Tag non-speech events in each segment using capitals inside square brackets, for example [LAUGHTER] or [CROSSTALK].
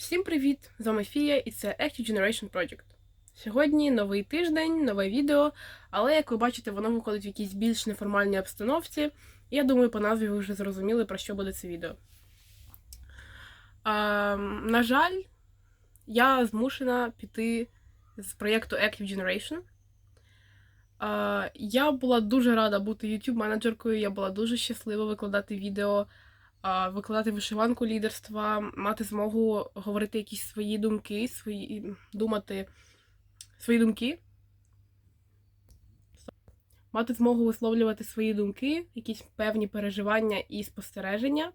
Всім привіт! З вами Фія і це Active Generation Project. Сьогодні новий тиждень, нове відео, але як ви бачите, воно виходить в якійсь більш неформальній обстановці. І я думаю, по назві ви вже зрозуміли, про що буде це відео. А, на жаль, я змушена піти з проєкту Active Generation. А, я була дуже рада бути YouTube-менеджеркою, я була дуже щаслива викладати відео викладати вишиванку лідерства, мати змогу говорити якісь свої думки, свої думати свої думки. Мати змогу висловлювати свої думки, якісь певні переживання і спостереження.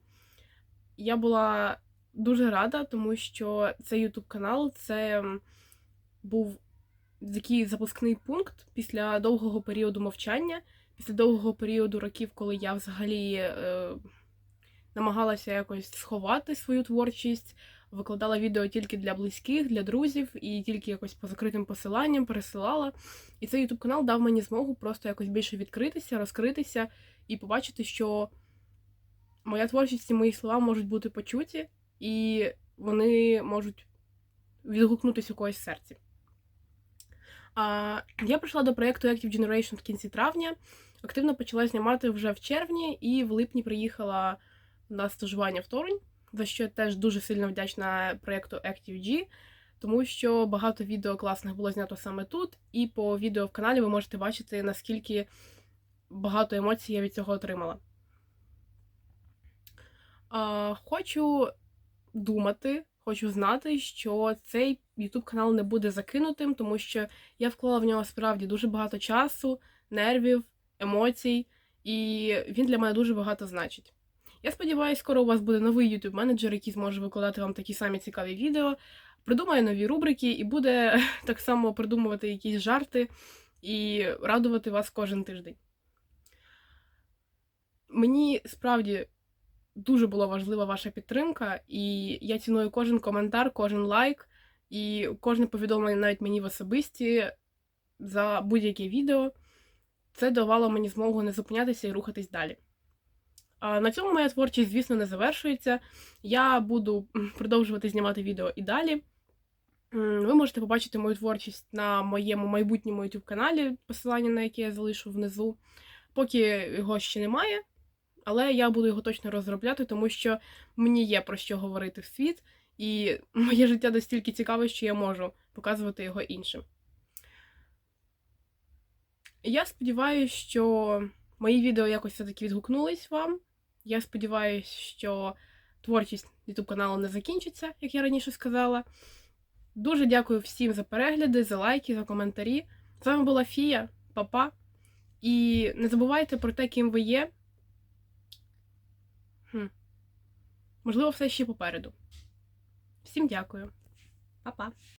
Я була дуже рада, тому що цей YouTube канал це був такий запускний пункт після довгого періоду мовчання, після довгого періоду років, коли я взагалі. Намагалася якось сховати свою творчість, викладала відео тільки для близьких, для друзів, і тільки якось по закритим посиланням пересилала. І цей YouTube канал дав мені змогу просто якось більше відкритися, розкритися і побачити, що моя творчість і мої слова можуть бути почуті, і вони можуть відгукнутися у когось серці. А, Я прийшла до проєкту Active Generation в кінці травня. Активно почала знімати вже в червні, і в липні приїхала на стажування в Торунь, за що я теж дуже сильно вдячна проєкту ActiveG, тому що багато відео класних було знято саме тут, і по відео в каналі ви можете бачити, наскільки багато емоцій я від цього отримала. А, Хочу думати, хочу знати, що цей YouTube канал не буде закинутим, тому що я вклала в нього справді дуже багато часу, нервів, емоцій, і він для мене дуже багато значить. Я сподіваюся, скоро у вас буде новий YouTube менеджер, який зможе викладати вам такі самі цікаві відео, придумає нові рубрики і буде [LAUGHS] так само придумувати якісь жарти і радувати вас кожен тиждень. Мені справді дуже була важлива ваша підтримка, і я ціную кожен коментар, кожен лайк і кожне повідомлення навіть мені в особисті за будь-яке відео. Це давало мені змогу не зупинятися і рухатись далі. На цьому моя творчість, звісно, не завершується. Я буду продовжувати знімати відео і далі. Ви можете побачити мою творчість на моєму майбутньому YouTube каналі, посилання на яке я залишу внизу. Поки його ще немає, але я буду його точно розробляти, тому що мені є про що говорити в світ, і [LAUGHS] моє життя настільки цікаве, що я можу показувати його іншим. Я сподіваюся, що мої відео якось все-таки відгукнулись вам. Я сподіваюся, що творчість YouTube каналу не закінчиться, як я раніше сказала. Дуже дякую всім за перегляди, за лайки, за коментарі. З вами була Фія, папа. І не забувайте про те, ким ви є. Хм. Можливо, все ще попереду. Всім дякую. Па-па.